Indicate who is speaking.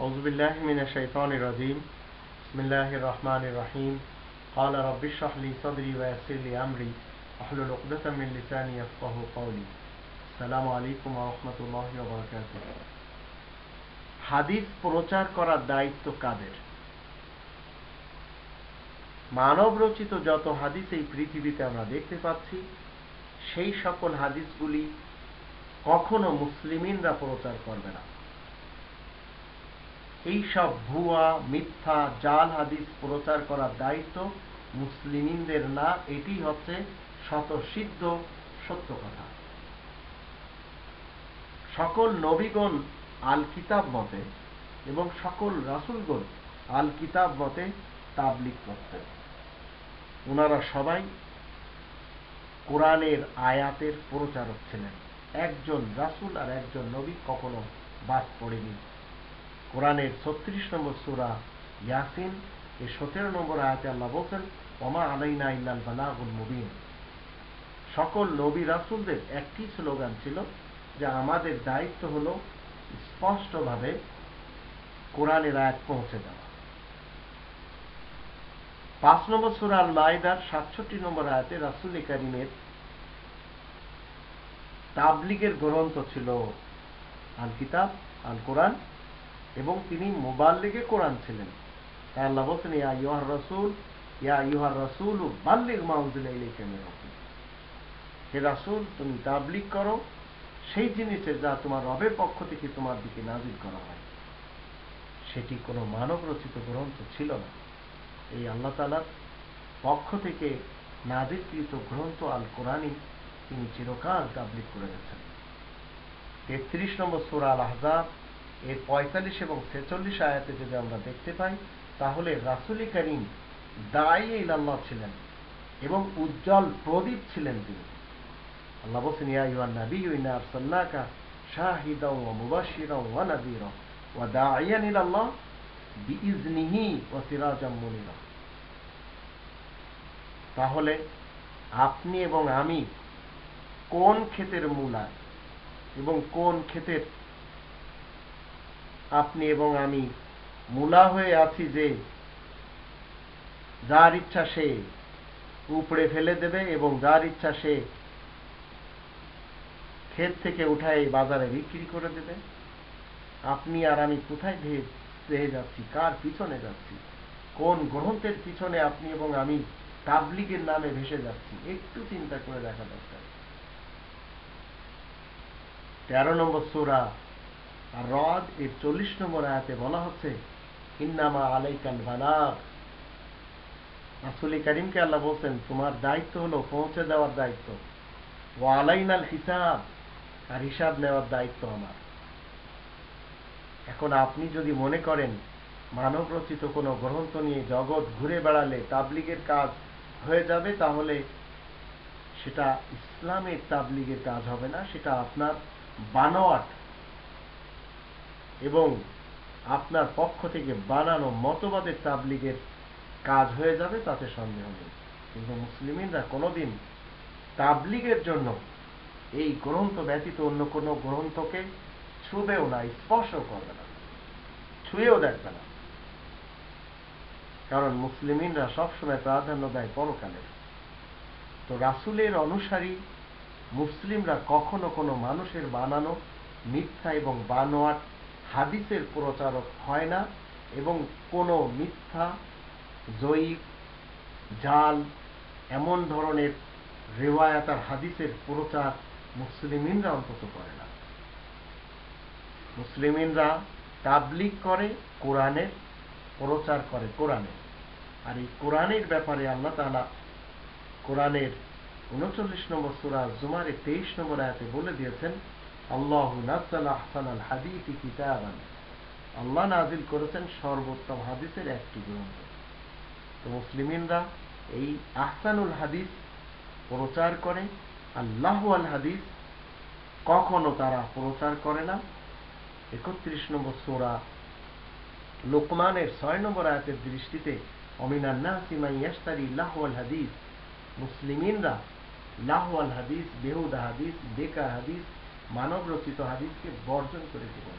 Speaker 1: أعوذ بالله من الشيطان الرجيم بسم الله الرحمن الرحيم قال رب اشرح لي صدري ويسر لي أمري واحلل عقدة من لساني يفقه قولي السلام عليكم ورحمة الله وبركاته হাদিস প্রচার করার দায়িত্ব কাদের মানব রচিত যত হাদিস এই পৃথিবীতে আমরা দেখতে পাচ্ছি সেই সকল হাদিসগুলি কখনো মুসলিমিনরা প্রচার করবে না এই সব ভুয়া, মিথ্যা, জাল হাদিস প্রচার করার দায়িত্ব মুসলিমিনদের না, এটি হচ্ছে শতসিদ্ধ সত্য কথা। সকল নবীগণ আল কিতাব মতে এবং সকল রাসুলগণ আল কিতাব মতে তাবলিক করতেন। ওনারা সবাই কোরআনের আয়াতের প্রচারক ছিলেন। একজন রাসুল আর একজন নবী কখনো বাদ পড়েনি। কোরআনের ছত্রিশ নম্বর সুরা ইয়াসিন, এই সতেরো নম্বর আয়াতে আল্লাহ বলছেন, ওমা আলাইনা ইল্লাল বালাগুল মুবিন। সকল নবী রাসুলদের একটি স্লোগান ছিল যে আমাদের দায়িত্ব হল স্পষ্টভাবে কোরআনের আয়াত পৌঁছে দেওয়া। পাঁচ নম্বর সুরা আল মাইদার সাতষট্টি নম্বর আয়াতে রাসুল করিমের তাবলিগের গ্রন্থ ছিল আল কিতাব আল কোরআন এবং তিনি মোবাল্লিগে কোরআন ছিলেন। আল্লাহ বলছেন, ইয়া ইউহার রসুল, ইয়া ইউহার রসুল বাল্লিগ হে রাসুল, তুমি করো, সেই জিনিসের যা তোমার রবের পক্ষ থেকে তোমার দিকে নাজিল করা হয়। সেটি কোনো মানব রচিত গ্রন্থ ছিল না। এই আল্লাহ তালার পক্ষ থেকে নাজিলকৃত গ্রন্থ আল কোরআনই তিনি চিরকাল তাবলিগ করে গেছেন। তেত্রিশ নম্বর সুরা আল আহজাব এর পঁয়তাল্লিশ এবং ছেচল্লিশ আয়াতে যদি আমরা দেখতে পাই, তাহলে রাসুলি করিম দায়ী ইলাল্লাহ ছিলেন এবং উজ্জ্বল প্রদীপ ছিলেন তিনি। আল্লাহ বলছেন ইউয়ান নবী ইন্না আরসালনাকা শাহিদাও ওয়া তাহলে আপনি এবং আমি কোন ক্ষেতের মূলা এবং কোন ক্ষেতের আপনি এবং আমি মূলা হয়ে আছি যে যার ইচ্ছা সে উপড়ে ফেলে দেবে এবং যার ইচ্ছা সে ক্ষেত থেকে উঠায় বাজারে বিক্রি করে দেবে। আপনি আর আমি কোথায় ধেয়ে যাচ্ছি? কার পিছনে যাচ্ছি? কোন গ্রন্থের পিছনে আপনি এবং আমি তাবলিগের নামে ভেসে যাচ্ছি? একটু চিন্তা করে দেখা দরকার। তেরো নম্বর সোরা রদ এর চল্লিশ নম্বর আয়াতে বলা হচ্ছে, ইন্নামা আলাইকাল বালাগ। আসলে করিমকে আল্লাহ বলছেন, তোমার দায়িত্ব হলো পৌঁছে দেওয়ার দায়িত্ব। ও আলাইনাল হিসাব, আর হিসাব নেওয়ার দায়িত্ব আমার। এখন আপনি যদি মনে করেন, মানব রচিত কোনো গ্রন্থ নিয়ে জগৎ ঘুরে বেড়ালে তাবলিগের কাজ হয়ে যাবে, তাহলে সেটা ইসলামের তাবলিগের কাজ হবে না, সেটা আপনার বানোয়াট। এবং আপনার পক্ষ থেকে বানানো মতবাদের তাবলিগের কাজ হয়ে যাবে, তাতে সন্দেহ নেই। কিন্তু মুসলিমিনরা কোনোদিন তাবলিগের জন্য এই গ্রন্থ ব্যতীত অন্য কোনো গ্রন্থকে ছুবেও না স্পর্শ করবে না, ছুঁয়েও দেখবে না। কারণ মুসলিমিনরা সবসময় প্রাধান্য দেয় পরকালের। তো রাসুলের অনুসারী মুসলিমরা কখনো কোনো মানুষের বানানো মিথ্যা এবং বানোয়াট হাদিসের প্রচারক হয় না এবং কোনো মিথ্যা জয়ীব জাল, এমন ধরনের রেওয়ায়াত আর হাদিসের প্রচার মুসলিমিনরা অন্তত করে না। মুসলিমিনরা তাবলিক করে, কোরআনের প্রচার করে কোরআনের আর এই কোরআনের ব্যাপারে আল্লাহ তালা কোরআনের উনচল্লিশ নম্বর সুরা জুমারে তেইশ নম্বর আয়াতে বলে দিয়েছেন আল্লাহ নাজাল আহসান আল হাদিসি কিতাবান। আল্লাহ নাজিল করেছেন সর্বোত্তম হাদিসের একটি গ্রন্থ। তো মুসলিমিনরা এই আহসানুল হাদিস প্রচার করে আল্লাহ আল হাদিস কখনো তারা প্রচার করে না। একত্রিশ নম্বর সোরা লোকমানের ছয় নম্বর আয়াতের দৃষ্টিতে অমিনান্না সিমাই ইয়াস্তারি আল হাদিস। মুসলিমিনরা লাহ আল হাদিস, বেহুদা হাদিস বেকার হাদিস মানব রচিত হাদিসকে বর্জন করে জীবন